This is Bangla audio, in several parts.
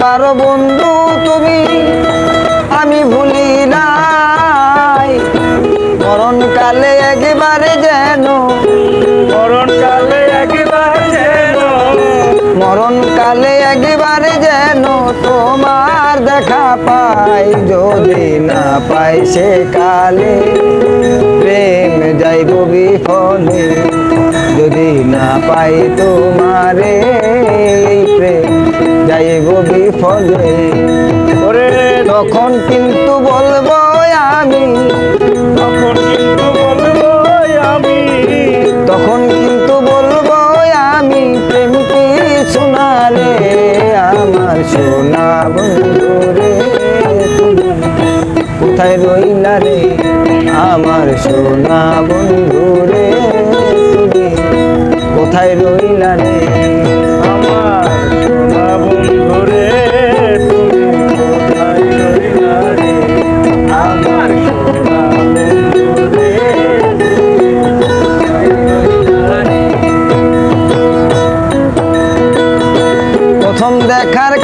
পারো বন্ধু তুমি আমি ভুলি নাই। মরণকালে একবারে যেন মরণকালে একবার যেন মরণকালে একবারে যেন তোমার দেখা পাই। যদি না পাই সে কালে প্রেম যাইব বিফলে। যদি না পাই তোমারে প্রেম যাইব বিফলে। ওরে তখন কিন্তু বলব আমি। তখন কিন্তু বলব আমি। তখন কিন্তু বলব আমি প্রেম কি শোনারে আমার সোনা বন্ধু রে কোথায় রইলা রে আমার সোনা বন্ধু রে কোথায় রইলা রে?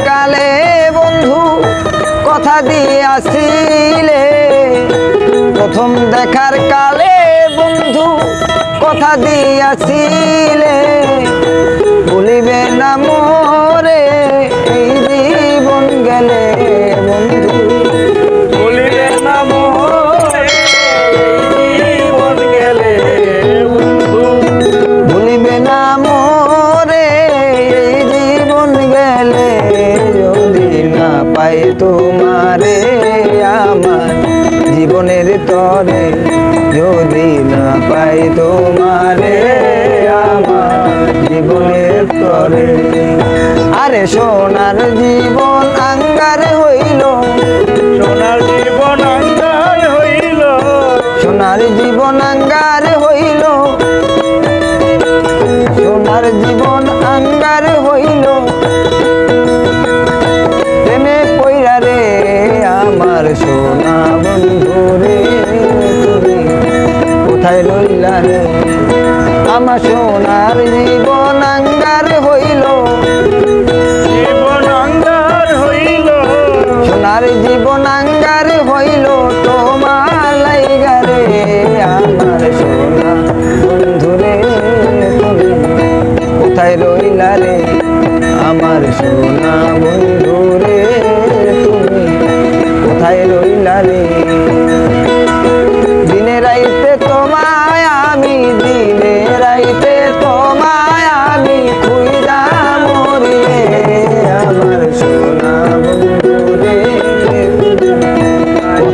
কালে বন্ধু কথা দিয়ে আসিলে। প্রথম দেখার কালে বন্ধু কথা দিয়ে আসিলে। বলিবে না মোরে জীবনের তরে যদি না পাই তোমারে আমার জীবনের তরে। আরে সোনার জীবন কোথায় রইলা রে আমার সোনার জীবন আঙ্গার হইল। জীবন হইল। সোনার জীবন আঙ্গার হইল।